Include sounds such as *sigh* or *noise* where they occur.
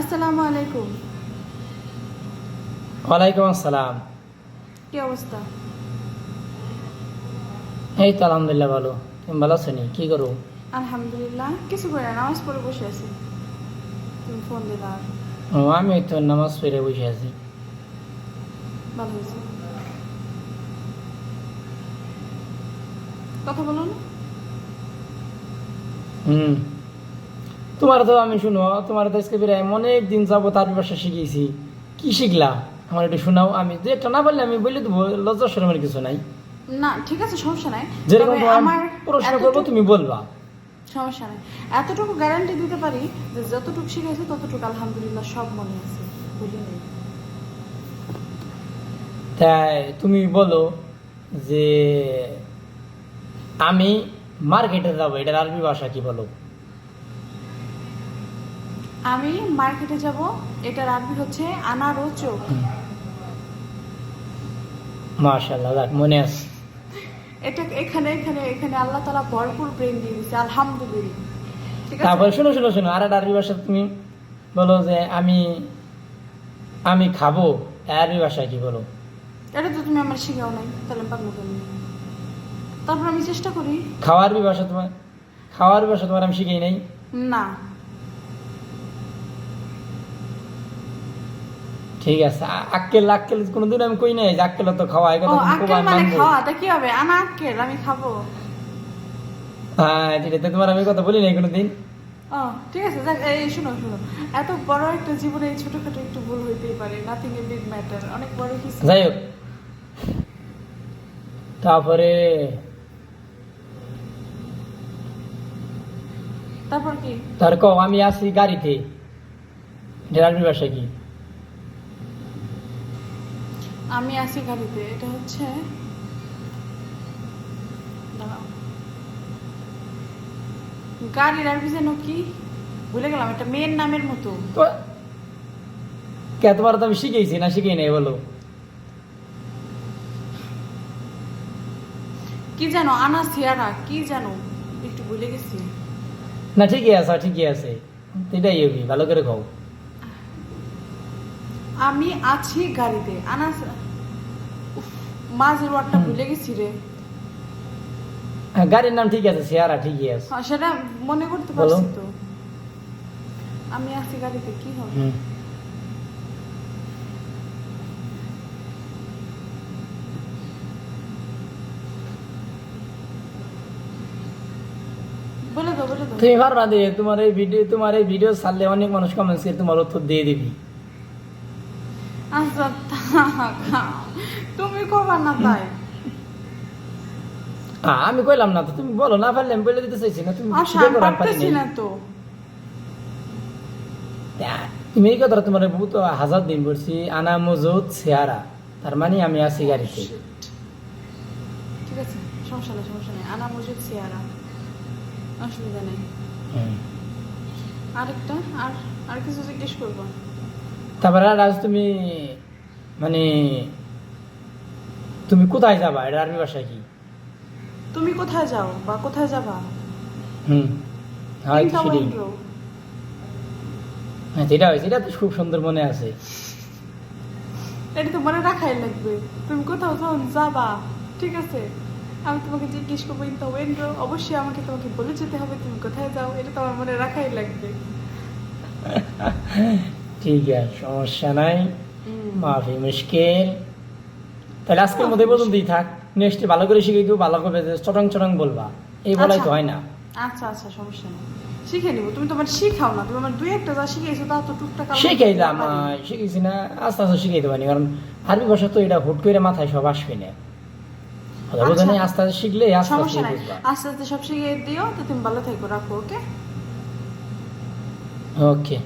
আসসালামু আলাইকুম। ওয়ালাইকুম আসসালাম। কি অবস্থা? এই তো আলহামদুলিল্লাহ ভালো। তুমি ভালো আছো নি? কি করো? আলহামদুলিল্লাহ কিছু করে না, নামাজ পড়ে বসে আছি। তুমি ফোন দিলা ও আমি তো নামাজ পড়ে বসে আছি। ভালো হয়েছে কথা বলো না। হুম। তোমার তো আমি শুনো তোমার তো আজকে প্রায় অনেক দিন যাব তার ব্যবসা শিখিয়েছি। কি শিখলা? আমার একটু শোনাও আমি যে একটা না বললে আমি বলে দেবো লজ্জা শরমের কিছু নাই। না ঠিক আছে সমস্যা নাই। যেরকম আমার প্রশ্ন করব তুমি বলবা। সমস্যা নাই। এতটুকু গ্যারান্টি দিতে পারি যে যতটুকু শিখেছি ততটুকু আলহামদুলিল্লাহ সব মনে আছে তাই তুমি বলো যে আমি মার্কেটে যাব এটার আরবি ভাষা কি বলো? আমি মার্কেটে যাব এটা আরবি হচ্ছে আনার ও চোখ। মাশাল্লাহ যাক মনে আছে। এটা এখানে এখানে এখানে আল্লাহ তালা ভরপুর ব্রেন দিয়ে দিচ্ছে আলহামদুলিল্লাহ। ঠিক আছে? তারপরে শোনো শোনো শোনো আর আরবি ভাষা তুমি বলো যে আমি আমি খাব আরবি ভাষা কি বলো? এটা তো তুমি আমার শিখাও নাই তাহলে কেন তারপর আমি চেষ্টা করি। খাওয়ার ভাষা তোমার খাওয়ার ভাষা তোমার আমি শিখেই নাই? না। ঠিক আছে আক্কেল আক্কেল কোনোদিন আমি কই নাই যে আক্কেল তো খাওয়া কথা তুমি আক্কেল মানে খাওয়া তা কি হবে? আনা আক্কেল আমি খাব। হ্যাঁ ঠিক আছে তোমার আমি কথা বলি নাই কোনোদিন? ও ঠিক আছে যাক এই শুনো শুনো। এত বড় একটা জীবনে এই ছোটখাটো একটু ভুল হইতেই পারে নাথিং এ বিগ ম্যাটার অনেক বড় কিছু। যাই হোক। তারপরে তারপর কি? তার আমি আছি গাড়িতে। আরবি ভাষা কি? আমি আছি গাড়িতে এটা হচ্ছে দাঁড়াও। গাড়ির আরবি যেন কি ভুলে গেলাম এটা মেয়ের নামের মতো। তো তো আমি শিখেছি না শিখেই নাই বলো? কি জানো আনা সিয়ারা কি জানো একটু ভুলে গেছি। না ঠিকই আছে ঠিকই আছে। এটাই ভালো করে খাও আমি আছি গাড়িতে। আনা উফ, মাঝের ওয়ার্ডটা ভুলে গেছি রে। হ্যাঁ, গাড়ির নাম ঠিক আছে চেহারা ঠিকই আছে। হ্যাঁ, সেটা মনে করতে। পারছি তো। আমি আছি গাড়িতে কি হবে? তুমি পারো না দিয়ে তোমার এই ভিডিও তোমার এই ভিডিও ছাড়লে অনেক মানুষ কমেন্টস করে তোমার উত্তর দিয়ে দিবি। আচ্ছা থাক। তুমি কবা না তাই আ, আমি কইলাম না তো তুমি বলো না পারলে আমি বলে দিতে চাইছি না তুমি আচ্ছা স্বীকার আমি করো, আমি পারি পারতেছি নাই। না তো তা, তুমি এই কথাটা তোমার বহুত হাজার দিন বলছি আনা মজুদ চেহারা তার মানে আমি আছি গাড়িতে Shit. ঠিক আছে সমস্যা নেই সমস্যা নেই আনা মজুদ সিয়ারা অসুবিধা নেই। আরেকটা আর আর কিছু জিজ্ঞেস করব তারপরে আর আজ তুমি মানে তুমি কোথায় যাবা? এটা আরবি ভাষা কি? তুমি কোথায় যাও বা কোথায় যাবা? হুম। সেটাই হ্যাঁ হয়েছে এটা তো খুব সুন্দর মনে আছে। এটা তো মনে রাখাই লাগবে। তুমি কোথাও যখন যাবা ঠিক আছে? আমি তোমাকে জিজ্ঞেস করব ইন উইন্ডো অবশ্যই আমাকে তোমাকে বলে যেতে হবে তুমি কোথায় যাও? এটা তো আমার মনে রাখাই লাগবে। *laughs* ঠিক আছে সমস্যা নাই মাফি মুশকিল তাহলে আজকের মধ্যে পর্যন্তই থাক। নেক্সট ভালো করে শিখে কেউ ভালো করে চটং চটং বলবা। এই বলাই তো আচ্ছা। হয় না। আচ্ছা আচ্ছা সমস্যা নেই। শিখে নিবো। তুমি তোমার শিখাও না। তুমি আমার দুই একটা যা শিখেছো তা তো টুকটাক শিখাইলাম শিখেছি না। আস্তে আস্তে কারণ আরবি ভাষা তো এটা হুট করে মাথায় সব আসবে না। আচ্ছা। আস্তে আস্তে শিখলে আস্তে আস্তে আস্তে আস্তে সব শিখিয়ে দিও। তো তুমি ভালো থাকো। রাখো ওকে? ওকে।